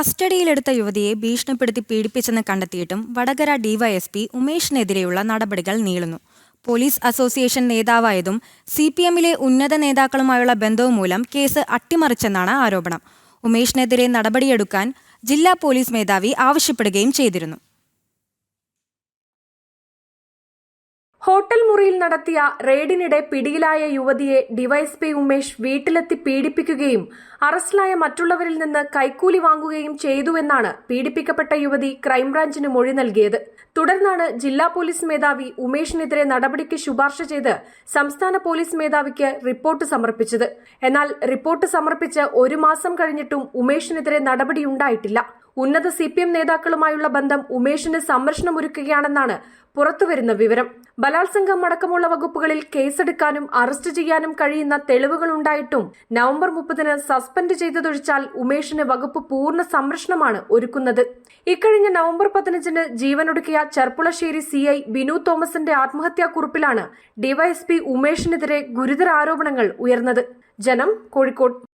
കസ്റ്റഡിയിലെടുത്ത യുവതിയെ ഭീഷണിപ്പെടുത്തി പീഡിപ്പിച്ചെന്ന് കണ്ടെത്തിയിട്ടും വടകര ഡിവൈഎസ്പി ഉമേഷിനെതിരെയുള്ള നടപടികൾ നീളുന്നു. പോലീസ് അസോസിയേഷൻ നേതാവായതും സി പി എമ്മിലെ ഉന്നത നേതാക്കളുമായുള്ള ബന്ധവും മൂലം കേസ് അട്ടിമറിച്ചെന്നാണ് ആരോപണം. ഉമേഷിനെതിരെ നടപടിയെടുക്കാൻ ജില്ലാ പോലീസ് മേധാവി ആവശ്യപ്പെടുകയും ചെയ്തിരുന്നു. ഹോട്ടൽ മുറിയിൽ നടത്തിയ റെയ്ഡിനിടെ പിടിയിലായ യുവതിയെ ഡിവൈഎസ്പി ഉമേഷ് വീട്ടിലെത്തി പീഡിപ്പിക്കുകയും അറസ്റ്റിലായ മറ്റുള്ളവരിൽ നിന്ന് കൈക്കൂലി വാങ്ങുകയും ചെയ്തുവെന്നാണ് പീഡിപ്പിക്കപ്പെട്ട യുവതി ക്രൈംബ്രാഞ്ചിന് മൊഴി നൽകിയത്. തുടർന്നാണ് ജില്ലാ പോലീസ് മേധാവി ഉമേഷിനെതിരെ നടപടിക്ക് ശുപാർശ ചെയ്ത് സംസ്ഥാന പോലീസ് മേധാവിക്ക് റിപ്പോർട്ട് സമർപ്പിച്ചത്. എന്നാൽ റിപ്പോർട്ട് സമർപ്പിച്ച് ഒരു മാസം കഴിഞ്ഞിട്ടും ഉമേഷിനെതിരെ നടപടിയുണ്ടായിട്ടില്ല. ഉന്നത സി പി എം നേതാക്കളുമായുള്ള ബന്ധം ഉമേഷിന് സംരക്ഷണമൊരുക്കുകയാണെന്നാണ് പുറത്തുവരുന്ന വിവരം. ബലാത്സംഗം അടക്കമുള്ള വകുപ്പുകളിൽ കേസെടുക്കാനും അറസ്റ്റ് ചെയ്യാനും കഴിയുന്ന തെളിവുകൾ ഉണ്ടായിട്ടും നവംബർ മുപ്പതിന് സസ്പെൻഡ് ചെയ്തതൊഴിച്ചാൽ ഉമേഷിന് വകുപ്പ് പൂർണ സംരക്ഷണമാണ് ഒരുക്കുന്നത്. ഇക്കഴിഞ്ഞ നവംബർ പതിനഞ്ചിന് ജീവനൊടുക്കിയ ചെർപ്പുളശ്ശേരി സി ഐ ബിനു തോമസിന്റെ ആത്മഹത്യാക്കുറിപ്പിലാണ് ഡിവൈഎസ്പി ഉമേഷിനെതിരെ ഗുരുതര ആരോപണങ്ങൾ ഉയർന്നത്. ജനം കോഴിക്കോട്.